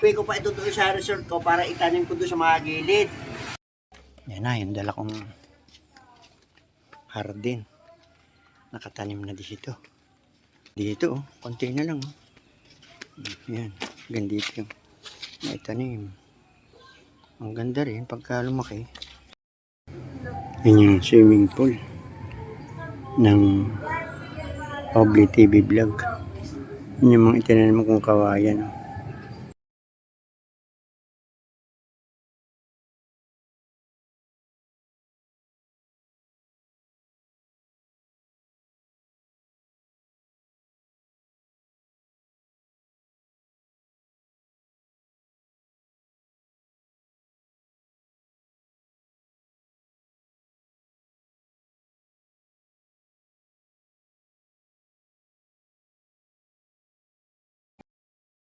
Pwede ko pa ito doon sa resort ko para itanim ko doon sa mga gilid. Yan na, yung dala kong hardin. Nakatanim na dito. Dito, oh. Konti na lang, oh. Yan. Gandito yung naitanim. Ang ganda rin pagka lumaki. Yan yung swimming pool ng Obli TV Vlog. Yun yung mga itinanim kong kawayan. Oh.